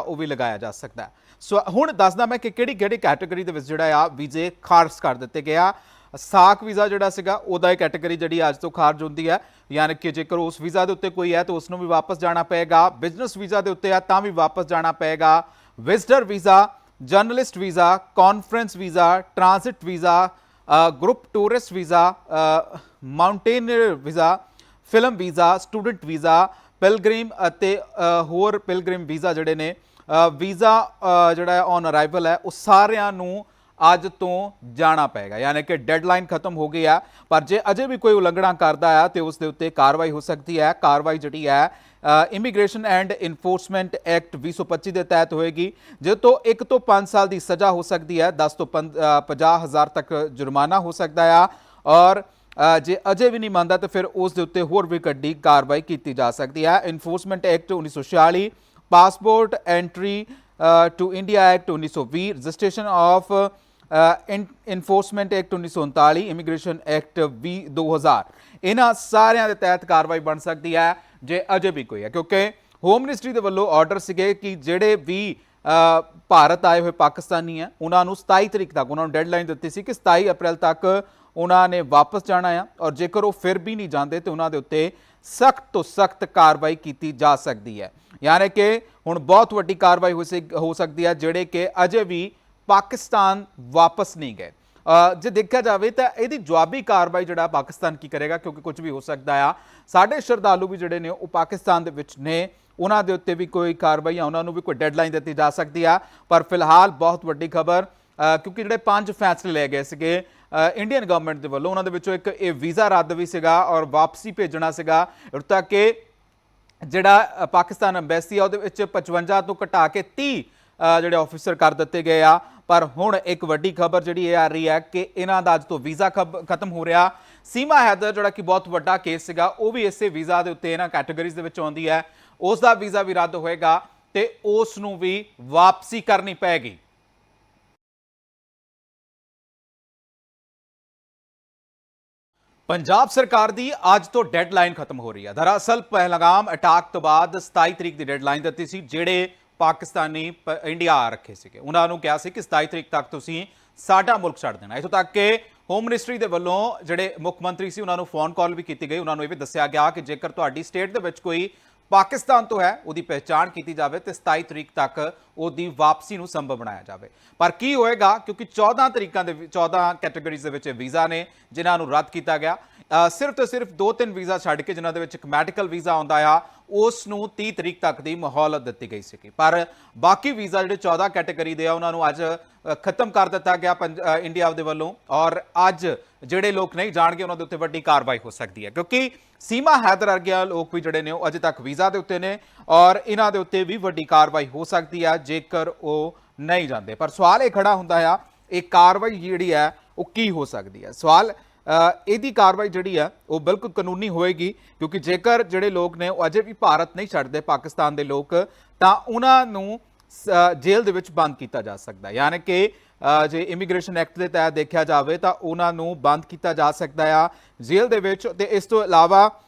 ਉਹ ਵੀ ਲਗਾਇਆ ਜਾ ਸਕਦਾ ਹੈ। ਸੋ ਹੁਣ ਦੱਸਦਾ ਮੈਂ ਕਿ ਕਿਹੜੀ ਕਿਹੜੀ ਕੈਟਾਗਰੀ ਦੇ ਵਿੱਚ ਜਿਹੜਾ ਆ ਵੀਜ਼ੇ ਖਾਰਜ ਕਰ ਦਿੱਤੇ ਗਿਆ ਸਾਕ ਵੀਜ਼ਾ ਜਿਹੜਾ ਸੀਗਾ ਉਹਦਾ ਇਹ ਕੈਟਾਗਰੀ ਜਿਹੜੀ ਅੱਜ ਤੋਂ ਖਾਰਜ ਹੁੰਦੀ ਹੈ। ਯਾਨੀ ਕਿ ਜੇਕਰ ਉਸ ਵੀਜ਼ਾ ਦੇ ਉੱਤੇ ਕੋਈ ਹੈ ਤਾਂ ਉਸ ਨੂੰ ਵੀ ਵਾਪਸ ਜਾਣਾ ਪਏਗਾ। ਬਿਜ਼ਨਸ ਵੀਜ਼ਾ ਦੇ ਉੱਤੇ ਆ ਤਾਂ ਵੀ ਵਾਪਸ ਜਾਣਾ ਪਏਗਾ। Visitor visa journalist visa conference visa transit visa group tourist visa mountaineer visa film visa student visa pilgrim ਅਤੇ ਅ, ਹੋਰ ਪਿਲਗ੍ਰਿਮ ਵੀਜ਼ਾ ਜਿਹੜੇ ਨੇ ਅ, ਵੀਜ਼ਾ ਜਿਹੜਾ ਔਨ ਅਰਾਈਵਲ ਹੈ, ਉਹ ਸਾਰਿਆਂ ਨੂੰ ਅੱਜ ਤੋਂ ਜਾਣਾ ਪਏਗਾ। ਯਾਨੀ ਕਿ ਡੈਡਲਾਈਨ ਖਤਮ ਹੋ ਗਈ ਹੈ ਪਰ ਜੇ ਅਜੇ ਵੀ ਕੋਈ ਉਲੰਘਣਾ ਕਰਦਾ ਹੈ ਤੇ ਉਸ ਦੇ ਉੱਤੇ ਕਾਰਵਾਈ ਹੋ ਸਕਦੀ ਹੈ। ਕਾਰਵਾਈ ਜਿਹੜੀ ਹੈ ਇਮੀਗ੍ਰੇਸ਼ਨ ਐਂਡ ਇਨਫੋਰਸਮੈਂਟ ਐਕਟ 2025 ਦੇ ਤਹਿਤ ਹੋਏਗੀ ਜਿਸ ਤੋਂ 1 ਤੋਂ 5 ਸਾਲ ਦੀ ਸਜ਼ਾ ਹੋ ਸਕਦੀ ਹੈ 10 ਤੋਂ 50 ਹਜ਼ਾਰ ਤੱਕ ਜੁਰਮਾਨਾ ਹੋ ਸਕਦਾ ਹੈ ਔਰ ਜੇ ਅਜੇ ਵੀ ਨਹੀਂ ਮੰਨਦਾ, ਤਾਂ ਫਿਰ ਉਸ ਦੇ ਉੱਤੇ ਹੋਰ ਵੀ ਕੱਢੀ ਕਾਰਵਾਈ ਕੀਤੀ ਜਾ ਸਕਦੀ ਹੈ। Enforcement act 1946 passport entry to India act 1920 registration of enforcement act 1939 immigration act 2000 ਇਹਨਾਂ ਸਾਰਿਆਂ ਦੇ ਤਹਿਤ ਕਾਰਵਾਈ ਬਣ ਸਕਦੀ ਹੈ, ਜੇ ਅਜੇ ਵੀ ਕੋਈ ਹੈ, ਕਿਉਂਕਿ ਹੋਮ ਮਿਨਿਸਟਰੀ ਦੇ ਵੱਲੋਂ ਆਰਡਰ ਸੀਗੇ ਕਿ ਜਿਹੜੇ ਵੀ ਭਾਰਤ ਆਏ ਹੋਏ ਪਾਕਿਸਤਾਨੀ ਆ ਉਹਨਾਂ ਨੂੰ 27 ਤਰੀਕ ਤੱਕ, ਉਹਨਾਂ ਨੂੰ ਡੈਡਲਾਈਨ ਦਿੱਤੀ ਸੀ ਕਿ 27 ਅਪ੍ਰੈਲ ਤੱਕ ਉਹਨਾਂ ਨੇ ਵਾਪਸ ਜਾਣਾ ਆ, ਔਰ ਜੇਕਰ ਉਹ ਫਿਰ ਵੀ ਨਹੀਂ ਜਾਂਦੇ ਤੇ ਉਹਨਾਂ ਦੇ ਉੱਤੇ ਸਖਤ ਤੋਂ ਸਖਤ ਕਾਰਵਾਈ ਕੀਤੀ ਜਾ ਸਕਦੀ ਹੈ। ਯਾਨੀ ਕਿ ਹੁਣ ਬਹੁਤ ਵੱਡੀ ਕਾਰਵਾਈ ਹੋ ਸਕ- ਹੋ ਸਕਦੀ ਹੈ, ਜਿਹੜੇ ਕਿ ਅਜੇ ਵੀ ਪਾਕਿਸਤਾਨ ਵਾਪਸ ਨਹੀਂ ਗਏ। ਜੇ ਦੇਖਿਆ ਜਾਵੇ ਤਾਂ ਇਹਦੀ ਜਵਾਬੀ ਕਾਰਵਾਈ ਜਿਹੜਾ ਪਾਕਿਸਤਾਨ ਕੀ ਕਰੇਗਾ, ਕਿਉਂਕਿ ਕੁਝ ਵੀ ਹੋ ਸਕਦਾ ਆ। ਸਾਡੇ ਸ਼ਰਧਾਲੂ ਵੀ ਜਿਹੜੇ ਨੇ, ਉਹ ਪਾਕਿਸਤਾਨ ਦੇ ਵਿੱਚ ਨੇ। ਉਹਨਾਂ ਦੇ ਉੱਤੇ ਵੀ ਕੋਈ ਕਾਰਵਾਈ ਆ ਉਹਨਾਂ ਨੂੰ ਵੀ ਕੋਈ ਡੈਡਲਾਈਨ ਦਿੱਤੀ ਜਾ ਸਕਦੀ ਆ। ਪਰ ਫਿਲਹਾਲ ਬਹੁਤ ਵੱਡੀ ਖਬਰ ਕਿਉਂਕਿ ਜਿਹੜੇ ਪੰਜ ਫੈਸਲੇ ਲਏ ਗਏ ਸੀਗੇ ਇੰਡੀਅਨ ਗਵਰਨਮੈਂਟ ਦੇ ਵੱਲੋਂ ਉਹਨਾਂ ਦੇ ਵਿੱਚੋਂ ਇੱਕ ਇਹ ਵੀਜ਼ਾ ਰੱਦ ਵੀ ਸੀਗਾ ਔਰ ਵਾਪਸੀ ਭੇਜਣਾ ਸੀਗਾ। ਤਾਂ ਕਿ ਜਿਹੜਾ ਪਾਕਿਸਤਾਨ ਐਮਬੈਸੀ ਆ, ਉਹਦੇ ਵਿੱਚ 55 ਤੋਂ ਘਟਾ ਕੇ 30 ਜਿਹੜੇ ਆਫੀਸਰ ਕਰ ਦਿੱਤੇ ਗਏ ਆ। ਪਰ ਹੁਣ ਇੱਕ ਵੱਡੀ ਖਬਰ ਜਿਹੜੀ ਇਹ ਆ ਰਹੀ ਹੈ ਕਿ ਇਹਨਾਂ ਦਾ ਅੱਜ ਤੋਂ ਵੀਜ਼ਾ ਖਬ- ਖਤਮ ਹੋ ਰਿਹਾ। ਸੀਮਾ ਹੈਦਰ, ਜਿਹੜਾ ਕਿ ਬਹੁਤ ਵੱਡਾ ਕੇਸ ਸੀਗਾ, ਉਹ ਵੀ ਇਸੇ ਵੀਜ਼ਾ ਦੇ ਉੱਤੇ ਇਹਨਾਂ ਕੈਟਾਗਰੀਜ਼ ਦੇ ਵਿੱਚ ਆਉਂਦੀ ਹੈ। ਉਸ ਦਾ ਵੀਜ਼ਾ ਵੀ ਰੱਦ ਹੋਏਗਾ ਤੇ ਉਸ ਨੂੰ ਵੀ ਵਾਪਸੀ ਕਰਨੀ ਪੈਗੀ ਪੰਜਾਬ ਸਰਕਾਰ ਦੀ ਅੱਜ ਤੋਂ ਡੈਡਲਾਈਨ ਖਤਮ ਹੋ ਰਹੀ ਹੈ। ਦਰਅਸਲ, ਪਹਿਲਗਾਮ ਅਟੈਕ ਤੋਂ ਬਾਅਦ 27 ਤਰੀਕ ਦੀ ਡੈਡਲਾਈਨ ਦਿੱਤੀ ਸੀ, ਜਿਹੜੇ ਪਾਕਿਸਤਾਨੀ ਪ- ਇੰਡੀਆ ਆ ਰੱਖੇ ਸੀਗੇ। ਉਹਨਾਂ ਨੂੰ ਕਿਹਾ ਸੀ ਕਿ 27 ਤਰੀਕ ਤੱਕ ਤੁਸੀਂ ਸਾਡਾ ਮੁਲਕ ਛੱਡ ਦੇਣਾ। ਇਥੋਂ ਤੱਕ ਕਿ ਹੋਮ ਮਿਨਿਸਟਰੀ ਦੇ ਵੱਲੋਂ ਜਿਹੜੇ ਮੁੱਖ ਮੰਤਰੀ ਸੀ, ਉਹਨਾਂ ਨੂੰ ਫੋਨ ਕਾਲ ਵੀ ਕੀਤੀ ਗਈ। ਉਹਨਾਂ ਨੂੰ ਇਹ ਵੀ ਦੱਸਿਆ ਗਿਆ ਕਿ ਜੇਕਰ ਤੁਹਾਡੀ ਸਟੇਟ ਦੇ ਵਿੱਚ ਕੋਈ ਪਾਕਿਸਤਾਨ ਤੋਂ ਹੈ, ਉਹਦੀ ਪਹਿਚਾਣ ਕੀਤੀ ਜਾਵੇ ਤੇ 27 ਤਰੀਕ ਤੱਕ ਉਹਦੀ ਵਾਪਸੀ ਨੂੰ ਸੰਭਵ ਬਣਾਇਆ ਜਾਵੇ। ਪਰ ਕੀ ਹੋਏਗਾ, ਕਿਉਂਕਿ 14 ਤਰੀਕਾਂ ਦੇ ਵਿੱਚ- 14 ਕੈਟਾਗਰੀਜ਼ ਦੇ ਵਿੱਚ ਵੀਜ਼ਾ ਨੇ, ਜਿਨ੍ਹਾਂ ਨੂੰ ਰੱਦ ਕੀਤਾ ਗਿਆ। ਸਿਰਫ ਤੇ ਸਿਰਫ ਦੋ ਤਿੰਨ ਵੀਜ਼ਾ ਛੱਡ ਕੇ ਜਿਨ੍ਹਾਂ ਦੇ ਵਿੱਚ ਇੱਕ ਮੈਡੀਕਲ ਵੀਜ਼ਾ ਆਉਂਦਾ ਆ ਉਸ ਨੂੰ 30 ਤਰੀਕ ਤੱਕ ਦੀ ਮਹੌਲਤ ਦਿੱਤੀ ਗਈ ਸੀ ਪਰ ਬਾਕੀ ਵੀਜ਼ਾ ਜਿਹੜੇ 14 ਕੈਟਾਗਰੀ ਦੇ ਆ, ਉਹਨਾਂ ਨੂੰ ਅੱਜ ਖਤਮ ਕਰ ਦਿੱਤਾ ਗਿਆ ਪੰਜ- ਇੰਡੀਆ ਦੇ ਵੱਲੋਂ। ਔਰ ਅੱਜ ਜਿਹੜੇ ਲੋਕ ਨਹੀਂ ਜਾਣਗੇ, ਉਹਨਾਂ ਦੇ ਉੱਤੇ ਵੱਡੀ ਕਾਰਵਾਈ ਹੋ ਸਕਦੀ ਹੈ। ਕਿਉਂਕਿ ਸੀਮਾ ਹੈਦਰ ਵਰਗੇ ਲੋਕ ਵੀ ਜਿਹੜੇ ਨੇ, ਉਹ ਅਜੇ ਤੱਕ ਵੀਜ਼ਾ ਦੇ ਉੱਤੇ ਨੇ ਔਰ ਇਹਨਾਂ ਦੇ ਉੱਤੇ ਵੀ ਵੱਡੀ ਕਾਰਵਾਈ ਹੋ ਸਕਦੀ ਹੈ, ਜੇਕਰ ਉਹ ਨਹੀਂ ਜਾਂਦੇ। ਪਰ ਸਵਾਲ ਇਹ ਖੜਾ ਹੁੰਦਾ ਆ, ਇਹ ਕਾਰਵਾਈ ਜਿਹੜੀ ਹੈ, ਉਹ ਕੀ ਹੋ ਸਕਦੀ ਹੈ? ਸਵਾਲ ਇਹਦੀ ਕਾਰਵਾਈ ਜਿਹੜੀ ਆ, ਉਹ ਬਿਲਕੁਲ ਕਾਨੂੰਨੀ ਹੋਏਗੀ, ਕਿਉਂਕਿ ਜੇਕਰ ਜਿਹੜੇ ਲੋਕ ਨੇ, ਉਹ ਅਜੇ ਵੀ ਭਾਰਤ ਨਹੀਂ ਛੱਡਦੇ, ਪਾਕਿਸਤਾਨ ਦੇ ਲੋਕ, ਤਾਂ ਉਹਨਾਂ ਨੂੰ ਸ- ਜੇਲ੍ਹ ਦੇ ਵਿੱਚ ਬੰਦ ਕੀਤਾ ਜਾ ਸਕਦਾ ਯਾਨੀ ਕਿ ਜੇ ਇਮੀਗ੍ਰੇਸ਼ਨ ਐਕਟ ਦੇ ਤਹਿਤ ਦੇਖਿਆ ਜਾਵੇ, ਤਾਂ ਉਹਨਾਂ ਨੂੰ ਬੰਦ ਕੀਤਾ ਜਾ ਸਕਦਾ ਆ ਜੇਲ੍ਹ ਦੇ ਵਿੱਚ। ਤੇ ਇਸ ਤੋਂ ਇਲਾਵਾ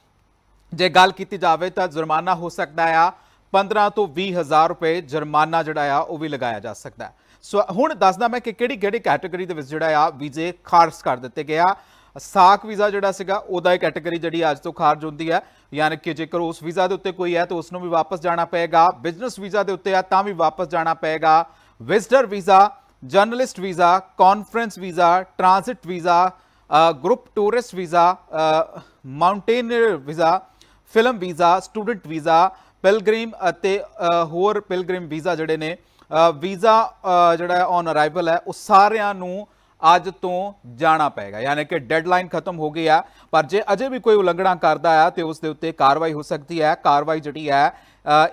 ਜੇ ਗੱਲ ਕੀਤੀ ਜਾਵੇ, ਤਾਂ ਜੁਰਮਾਨਾ ਹੋ ਸਕਦਾ ਆ 15 ਤੋਂ 20 ਹਜ਼ਾਰ ਰੁਪਏ ਜੁਰਮਾਨਾ ਜਿਹੜਾ ਆ, ਉਹ ਵੀ ਲਗਾਇਆ ਜਾ ਸਕਦਾ ਸੋ ਹੁਣ ਦੱਸਦਾ ਮੈਂ ਕਿ ਕਿਹੜੀ ਕਿਹੜੀ ਕੈਟਾਗਰੀ ਦੇ ਵਿੱਚ ਜਿਹੜਾ ਆ, ਵੀਜ਼ੇ ਖਾਰਜ ਕਰ ਦਿੱਤੇ ਗਏ ਆ। ਸਾਕ ਵੀਜ਼ਾ ਜਿਹੜਾ ਸੀਗਾ, ਉਹਦਾ ਇਹ ਕੈਟਾਗਰੀ ਜਿਹੜੀ ਅੱਜ ਤੋਂ ਖਾਰਜ ਹੁੰਦੀ ਹੈ। ਯਾਨੀ ਕਿ ਜੇਕਰ ਉਸ ਵੀਜ਼ਾ ਦੇ ਉੱਤੇ ਕੋਈ ਹੈ, ਤਾਂ ਉਸ ਨੂੰ ਵੀ ਵਾਪਸ ਜਾਣਾ ਪਏਗਾ। ਬਿਜ਼ਨਸ ਵੀਜ਼ਾ ਦੇ ਉੱਤੇ ਆ ਤਾਂ ਵੀ ਵਾਪਸ ਜਾਣਾ ਪਏਗਾ। Visitor visa, journalist visa conference visa transit visa group tourist visa mountaineer visa film visa student visa pilgrim ਅਤੇ ਹੋਰ ਪਿਲਗ੍ਰਿਮ ਵੀਜ਼ਾ ਜਿਹੜੇ ਨੇ ਵੀਜ਼ਾ ਜਿਹੜਾ ਔਨ ਅਰਾਈਵਲ ਹੈ, ਉਹ ਸਾਰਿਆਂ ਨੂੰ ਅੱਜ ਤੋਂ ਜਾਣਾ ਪਏਗਾ। ਯਾਨੀ ਕਿ ਡੈਡਲਾਈਨ ਖਤਮ ਹੋ ਗਈ ਆ, ਪਰ ਜੇ ਅਜੇ ਵੀ ਕੋਈ ਉਲੰਘਣਾ ਕਰਦਾ ਆ, ਤੇ ਉਸ ਦੇ ਉੱਤੇ ਕਾਰਵਾਈ ਹੋ ਸਕਦੀ ਹੈ ਕਾਰਵਾਈ ਜਿਹੜੀ ਹੈ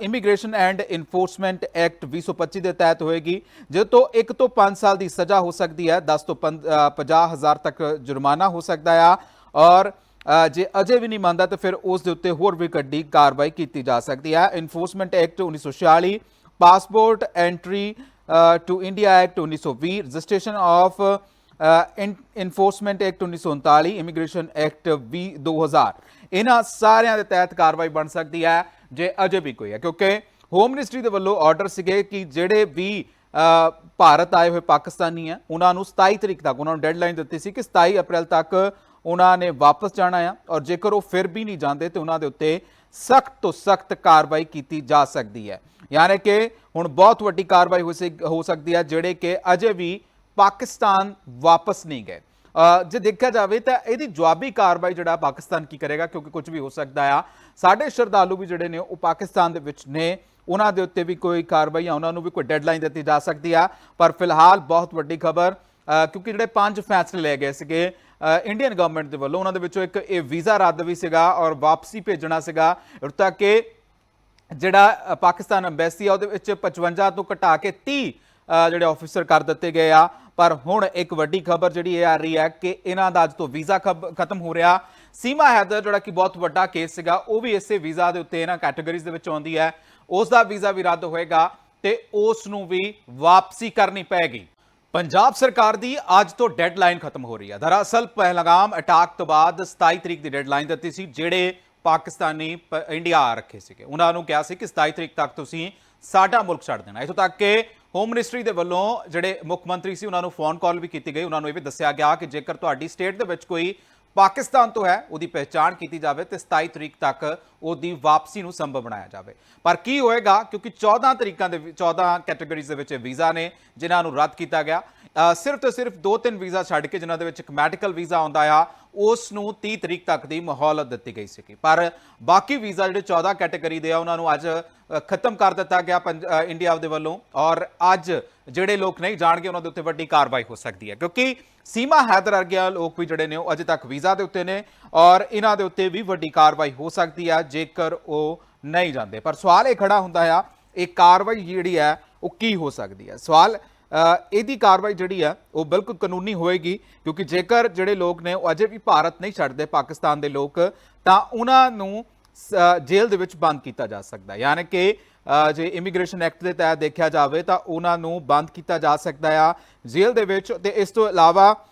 ਇਮੀਗ੍ਰੇਸ਼ਨ ਐਂਡ ਇਨਫੋਰਸਮੈਂਟ ਐਕਟ 2025 ਦੇ ਤਹਿਤ ਹੋਏਗੀ ਜਿਸ ਤੋਂ 1 ਤੋਂ 5 ਸਾਲ ਦੀ ਸਜ਼ਾ ਹੋ ਸਕਦੀ ਹੈ 10 ਤੋਂ 50 ਹਜ਼ਾਰ ਤੱਕ ਜੁਰਮਾਨਾ ਹੋ ਸਕਦਾ ਆ। ਔਰ ਜੇ ਅਜੇ ਵੀ ਨਹੀਂ ਮੰਨਦਾ, ਤਾਂ ਫਿਰ ਉਸ ਦੇ ਉੱਤੇ ਹੋਰ ਵੀ ਕੱਢੀ ਕਾਰਵਾਈ ਕੀਤੀ ਜਾ ਸਕਦੀ ਹੈ enforcement act 1946 passport entry to India act 1920 registration of enforcement act 1939 immigration act 2000 ਇਹਨਾਂ ਸਾਰਿਆਂ ਦੇ ਤਹਿਤ ਕਾਰਵਾਈ ਬਣ ਸਕਦੀ ਹੈ, ਜੇ ਅਜੇ ਵੀ ਕੋਈ ਹੈ। ਕਿਉਂਕਿ ਹੋਮ ਮਿਨਿਸਟਰੀ ਦੇ ਵੱਲੋਂ ਆਰਡਰ ਸੀਗੇ ਕਿ ਜਿਹੜੇ ਵੀ ਭਾਰਤ ਆਏ ਹੋਏ ਪਾਕਿਸਤਾਨੀ ਆ ਉਹਨਾਂ ਨੂੰ 27 ਤਰੀਕ ਤੱਕ, ਉਹਨਾਂ ਨੂੰ ਡੈਡਲਾਈਨ ਦਿੱਤੀ ਸੀ ਕਿ 27 ਅਪ੍ਰੈਲ ਤੱਕ ਉਹਨਾਂ ਨੇ ਵਾਪਸ ਜਾਣਾ ਆ ਔਰ ਜੇਕਰ ਉਹ ਫਿਰ ਵੀ ਨਹੀਂ ਜਾਂਦੇ ਤੇ ਉਹਨਾਂ ਦੇ ਉੱਤੇ ਸਖਤ ਤੋਂ ਸਖਤ ਕਾਰਵਾਈ ਕੀਤੀ ਜਾ ਸਕਦੀ ਹੈ। ਯਾਨੀ ਕਿ ਹੁਣ ਬਹੁਤ ਵੱਡੀ ਕਾਰਵਾਈ ਹੋ ਸਕ- ਹੋ ਸਕਦੀ ਹੈ, ਜਿਹੜੇ ਕਿ ਅਜੇ ਵੀ ਪਾਕਿਸਤਾਨ ਵਾਪਸ ਨਹੀਂ ਗਏ। ਜੇ ਦੇਖਿਆ ਜਾਵੇ ਤਾਂ ਇਹਦੀ ਜਵਾਬੀ ਕਾਰਵਾਈ ਜਿਹੜਾ ਪਾਕਿਸਤਾਨ ਕੀ ਕਰੇਗਾ, ਕਿਉਂਕਿ ਕੁਝ ਵੀ ਹੋ ਸਕਦਾ ਆ। ਸਾਡੇ ਸ਼ਰਧਾਲੂ ਵੀ ਜਿਹੜੇ ਨੇ, ਉਹ ਪਾਕਿਸਤਾਨ ਦੇ ਵਿੱਚ ਨੇ। ਉਹਨਾਂ ਦੇ ਉੱਤੇ ਵੀ ਕੋਈ ਕਾਰਵਾਈ ਆ ਉਹਨਾਂ ਨੂੰ ਵੀ ਕੋਈ ਡੈਡਲਾਈਨ ਦਿੱਤੀ ਜਾ ਸਕਦੀ ਆ। ਪਰ ਫਿਲਹਾਲ ਬਹੁਤ ਵੱਡੀ ਖਬਰ ਕਿਉਂਕਿ ਜਿਹੜੇ ਪੰਜ ਫੈਸਲੇ ਲਏ ਗਏ ਸੀਗੇ ਇੰਡੀਅਨ ਗਵਰਨਮੈਂਟ ਦੇ ਵੱਲੋਂ, ਉਹਨਾਂ ਦੇ ਵਿੱਚੋਂ ਇੱਕ ਇਹ ਵੀਜ਼ਾ ਰੱਦ ਵੀ ਸੀਗਾ ਔਰ ਵਾਪਸੀ ਭੇਜਣਾ ਸੀਗਾ। ਤਾਂ ਕਿ ਜਿਹੜਾ ਪਾਕਿਸਤਾਨ ਐਮਬੈਸੀ ਆ, ਉਹਦੇ ਵਿੱਚ 55 ਤੋਂ ਘਟਾ ਕੇ 30 ਜਿਹੜੇ ਆਫੀਸਰ ਕਰ ਦਿੱਤੇ ਗਏ ਆ। ਪਰ ਹੁਣ ਇੱਕ ਵੱਡੀ ਖਬਰ ਜਿਹੜੀ ਇਹ ਆ ਰਹੀ ਹੈ ਕਿ ਇਹਨਾਂ ਦਾ ਅੱਜ ਤੋਂ ਵੀਜ਼ਾ ਖਬ- ਖਤਮ ਹੋ ਰਿਹਾ। ਸੀਮਾ ਹੈਦਰ, ਜਿਹੜਾ ਕਿ ਬਹੁਤ ਵੱਡਾ ਕੇਸ ਸੀਗਾ, ਉਹ ਵੀ ਇਸੇ ਵੀਜ਼ਾ ਦੇ ਉੱਤੇ ਇਹਨਾਂ ਕੈਟਾਗਰੀਜ਼ ਦੇ ਵਿੱਚ ਆਉਂਦੀ ਹੈ। ਉਸ ਦਾ ਵੀਜ਼ਾ ਵੀ ਰੱਦ ਹੋਏਗਾ ਤੇ ਉਸ ਨੂੰ ਵੀ ਵਾਪਸੀ ਕਰਨੀ ਪੈਗੀ ਪੰਜਾਬ ਸਰਕਾਰ ਦੀ ਅੱਜ ਤੋਂ ਡੈਡਲਾਈਨ ਖਤਮ ਹੋ ਰਹੀ ਹੈ। ਦਰਅਸਲ, ਪਹਿਲਗਾਮ ਅਟੈਕ ਤੋਂ ਬਾਅਦ 27 ਤਰੀਕ ਦੀ ਡੈਡਲਾਈਨ ਦਿੱਤੀ ਸੀ, ਜਿਹੜੇ ਪਾਕਿਸਤਾਨੀ ਪ- ਇੰਡੀਆ ਆ ਰੱਖੇ ਸੀਗੇ। ਉਹਨਾਂ ਨੂੰ ਕਿਹਾ ਸੀ ਕਿ 27 ਤਰੀਕ ਤੱਕ ਤੁਸੀਂ ਸਾਡਾ ਮੁਲਕ ਛੱਡ ਦੇਣਾ। ਇਥੋਂ ਤੱਕ ਕਿ ਹੋਮ ਮਿਨਿਸਟਰੀ ਦੇ ਵੱਲੋਂ ਜਿਹੜੇ ਮੁੱਖ ਮੰਤਰੀ ਸੀ, ਉਹਨਾਂ ਨੂੰ ਫੋਨ ਕਾਲ ਵੀ ਕੀਤੀ ਗਈ। ਉਹਨਾਂ ਨੂੰ ਇਹ ਵੀ ਦੱਸਿਆ ਗਿਆ ਕਿ ਜੇਕਰ ਤੁਹਾਡੀ ਸਟੇਟ ਦੇ ਵਿੱਚ ਕੋਈ ਪਾਕਿਸਤਾਨ ਤੋਂ ਹੈ, ਉਹਦੀ ਪਹਿਚਾਣ ਕੀਤੀ ਜਾਵੇ ਤੇ 27 ਤਰੀਕ ਤੱਕ ਉਹਦੀ ਵਾਪਸੀ ਨੂੰ ਸੰਭਵ ਬਣਾਇਆ ਜਾਵੇ। ਪਰ ਕੀ ਹੋਏਗਾ, ਕਿਉਂਕਿ 14 ਤਰੀਕਾਂ ਦੇ ਵਿੱਚ- 14 ਕੈਟਾਗਰੀਜ਼ ਦੇ ਵਿੱਚ ਵੀਜ਼ਾ ਨੇ, ਜਿਨ੍ਹਾਂ ਨੂੰ ਰੱਦ ਕੀਤਾ ਗਿਆ। ਸਿਰਫ ਤੇ ਸਿਰਫ ਦੋ ਤਿੰਨ ਵੀਜ਼ਾ ਛੱਡ ਕੇ, ਜਿਨ੍ਹਾਂ ਦੇ ਵਿੱਚ ਇੱਕ ਮੈਡੀਕਲ ਵੀਜ਼ਾ ਆਉਂਦਾ ਆ ਉਸ ਨੂੰ 30 ਤਰੀਕ ਤੱਕ ਦੀ ਮਹੌਲਤ ਦਿੱਤੀ ਗਈ ਸੀ ਪਰ ਬਾਕੀ ਵੀਜ਼ਾ ਜਿਹੜੇ 14 ਕੈਟਾਗਰੀ ਦੇ ਆ, ਉਹਨਾਂ ਨੂੰ ਅੱਜ ਖਤਮ ਕਰ ਦਿੱਤਾ ਗਿਆ ਪੰਜ- ਇੰਡੀਆ ਦੇ ਵੱਲੋਂ। ਔਰ ਅੱਜ ਜਿਹੜੇ ਲੋਕ ਨਹੀਂ ਜਾਣਗੇ, ਉਹਨਾਂ ਦੇ ਉੱਤੇ ਵੱਡੀ ਕਾਰਵਾਈ ਹੋ ਸਕਦੀ ਹੈ। ਕਿਉਂਕਿ ਸੀਮਾ ਹੈਦਰ ਵਰਗੇ ਲੋਕ ਵੀ ਜਿਹੜੇ ਨੇ, ਉਹ ਅਜੇ ਤੱਕ ਵੀਜ਼ਾ ਦੇ ਉੱਤੇ ਨੇ ਔਰ ਇਹਨਾਂ ਦੇ ਉੱਤੇ ਵੀ ਵੱਡੀ ਕਾਰਵਾਈ ਹੋ ਸਕਦੀ ਹੈ, ਜੇਕਰ ਉਹ ਨਹੀਂ ਜਾਂਦੇ। ਪਰ ਸਵਾਲ ਇਹ ਖੜਾ ਹੁੰਦਾ ਆ, ਇਹ ਕਾਰਵਾਈ ਜਿਹੜੀ ਹੈ, ਉਹ ਕੀ ਹੋ ਸਕਦੀ ਹੈ? ਸਵਾਲ ਇਹਦੀ ਕਾਰਵਾਈ ਜਿਹੜੀ ਆ, ਉਹ ਬਿਲਕੁਲ ਕਾਨੂੰਨੀ ਹੋਏਗੀ, ਕਿਉਂਕਿ ਜੇਕਰ ਜਿਹੜੇ ਲੋਕ ਨੇ, ਉਹ ਅਜੇ ਵੀ ਭਾਰਤ ਨਹੀਂ ਛੱਡਦੇ, ਪਾਕਿਸਤਾਨ ਦੇ ਲੋਕ, ਤਾਂ ਉਹਨਾਂ ਨੂੰ ਸ- ਜੇਲ੍ਹ ਦੇ ਵਿੱਚ ਬੰਦ ਕੀਤਾ ਜਾ ਸਕਦਾ ਹੈ। ਯਾਨੀ ਕਿ ਜੇ ਇਮੀਗ੍ਰੇਸ਼ਨ ਐਕਟ ਦੇ ਤਹਿਤ ਦੇਖਿਆ ਜਾਵੇ, ਤਾਂ ਉਹਨਾਂ ਨੂੰ ਬੰਦ ਕੀਤਾ ਜਾ ਸਕਦਾ ਆ ਜੇਲ੍ਹ ਦੇ ਵਿੱਚ। ਤੇ ਇਸ ਤੋਂ ਇਲਾਵਾ